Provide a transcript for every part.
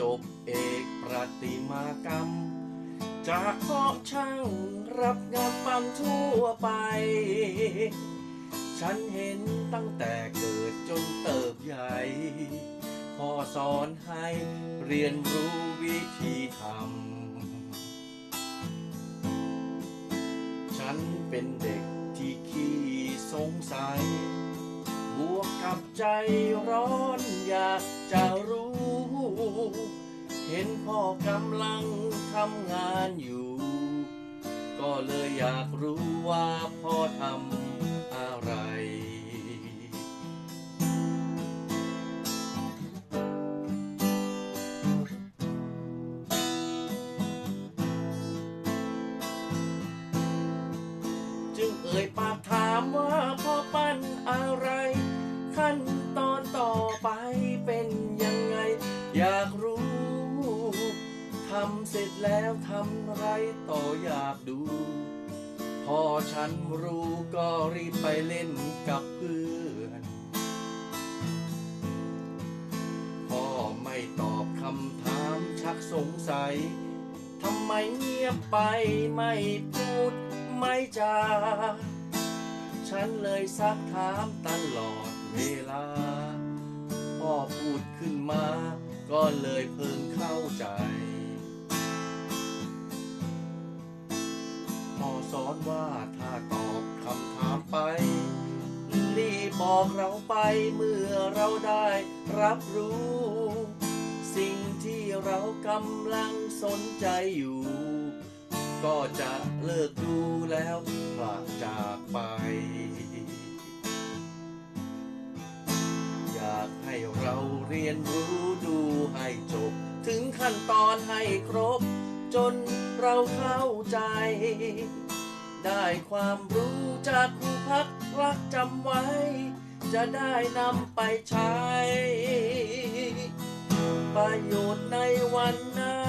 จบเอกประติมากรรม จากเพาะช่างรับงานปั้นทั่วไป ฉันเห็นตั้งแต่เกิดจนเติบใหญ่ พ่อสอนให้เรียนรู้วิธีทำ ฉันเป็นเด็กที่ขี้สงสัย วกกับใจร้อนอยากจะรู้ เห็นพ่อกำลังทำงานอยู่ ก็เลยอยากรู้ว่าพ่อทำอะไรจึงเอ่ยปากถามว่า อนต่อไปเป็นยังไง อยากรู้ทำเสร็จแล้วทำไรต่ออยากดู พอฉันรู้ก็รีบไปเล่นกับเพื่อนพ่อไม่ตอบคำถามชักสงสัยทำไมเงียบไปไม่พูดไม่จา ฉันเลยซักถามตลอด เวลา พ่อพูดขึ้นมา ก็เลยเพิ่งเข้าใจ พ่อสอนว่าถ้าตอบคำถามไป รีบบอกเราไปเมื่อเราได้รับรู้ สิ่งที่เรากำลังสนใจอยู่ ก็จะเลิกดูแล้วพลากจากไป ให้เราเรียนรู้ดูให้จบ ถึงขั้นตอนให้ครบ จนเราเข้าใจ ได้ความรู้จากครูพักรักจำไว้ จะได้นำไปใช้ ประโยชน์ในวันหน้า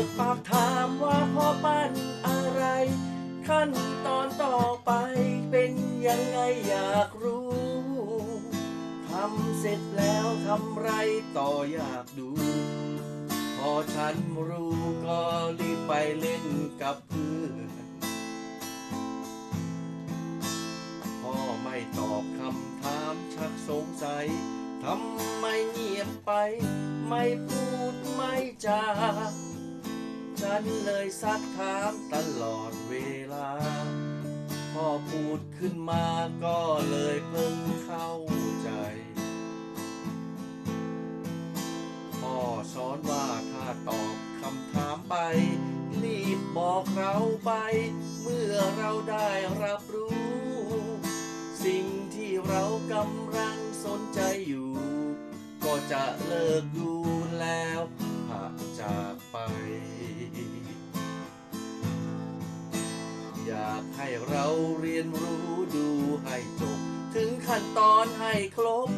จึงเอิกปากถามว่าพ่อปั้นอะไร ขั้นตอนต่อไปเป็นยังไงอยากรู้ทำเสร็จแล้วทำไรต่ออยากดู พอฉันรู้ก็รีบไปเล่นกับเพื่อนพ่อไม่ตอบคำถามชักสงสัยทำไมเงียบไป ไม่พูดไม่จา ฉันเลยซักถามตลอดเวลาพ่อพูดขึ้นมาก็เลยเพิ่งเข้าใจ พ่อสอนว่าถ้าตอบคำถามไป รีบบอกเราไป เมื่อเราได้รับรู้ สิ่งที่เรากำลังสนใจอยู่ ก็จะเลิกดูแล้ว จากไป อยากให้เราเรียนรู้ดูให้จบ ถึงขั้นตอนให้ครบ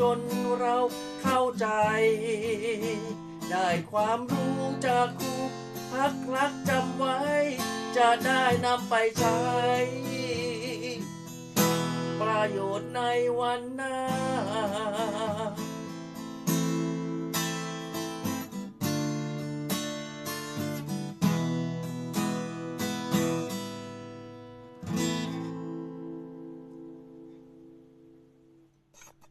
จนเราเข้าใจ ได้ความรู้จากครูพักรักจำไว้ จะได้นำไปใช้ ประโยชน์ในวันหน้า